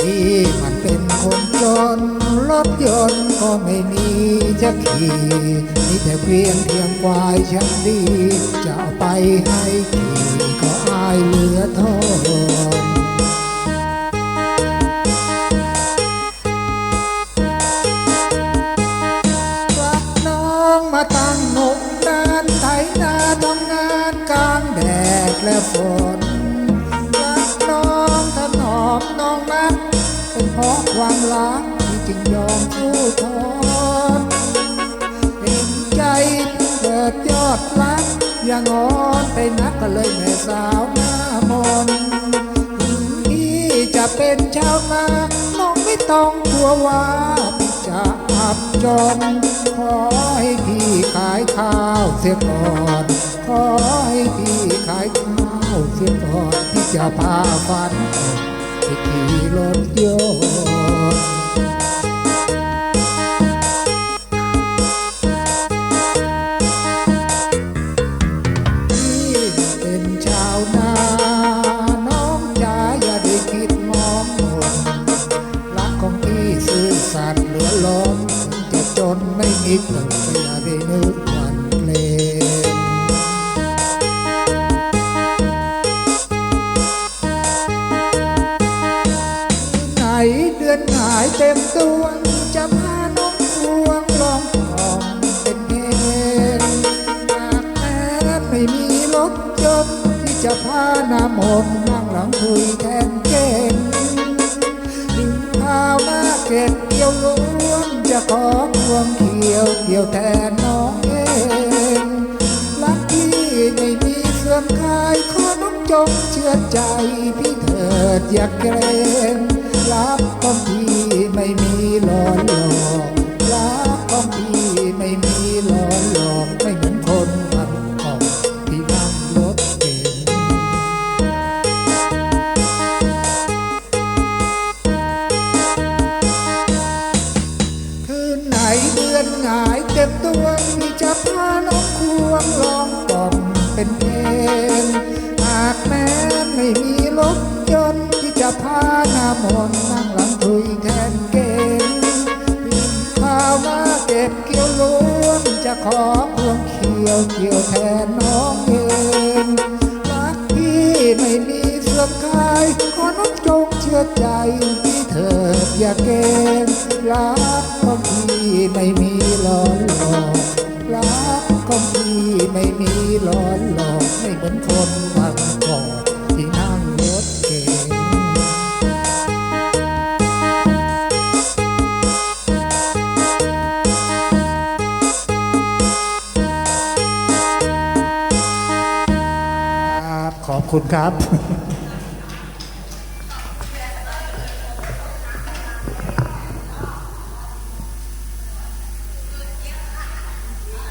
พี่มันเป็นคนจนรถยนต์ก็ไม่มีจะขี่มีแต่เกวียนเทียงควายฉันดี จะไปให้ขี่ก็อายเหลือโทษ เพราะความรักที่จึงยอมสู้ทนเห็นใจเกิดยอดรักอย่างอ่อนไปนักก็เลยแม่สาวหน้ามนที่จะเป็นชาวนาน้องไม่ต้องกลัวว่าจะอับจนขอให้พี่ขายข้าวเสียก่อนขอให้พี่ขายข้าวเสียก่อนพี่จะพาฝัน ไปขี่รถยนต์พี่เป็นชาวนาน้องจ๋าอย่าได้คิดมองมนรักของพี่ซื่อสัตย์เหลือล้นจะจนไม่มีเกิดอย่าได้นึกหวัน เต็มดวงจะพาน้องพวงลองของเป็นเพลงหากแม้ไม่มีรถยนต์ที่จะพาหน้ามนต์นั่งหลังคุยแทนเก่งถึงข้าวหน้าเก็บเกี่ยวล้วนจะขอควงเกี่ยวเกี่ยวแทนน้องเองรักที่ไม่มีเสื่อมคายขอน้องจงเชื่อใจพี่เถิดอย่าเกรงรักของพี่ ไม่มีหลอนหลอกรักของพี่ไม่มีหลอนหลอกไม่เหมือนคนมันของที่นั่งรถเก่งคืนไหนเดือนหงายเต็มตัวพี่จะพาน้องควงร้องกล่อมเป็นเพลงหากแม้ไม่มีรถยนต์ที่จะพาหน้ามนนั่ง เก็บเกี่ยวล้วนจะขอควงเขียวเกี่ยวแทนน้องเองรักพี่ไม่มีเสื่อมคลายขอน้องจงเชื่อใจพี่เถิดอย่าเกรงรักของพี่ไม่มีหลอนหลอกรักของพี่ไม่มีหลอนหลอกไม่เหมือนคนบางกอกที่นั่ ครับขอบคุณครับ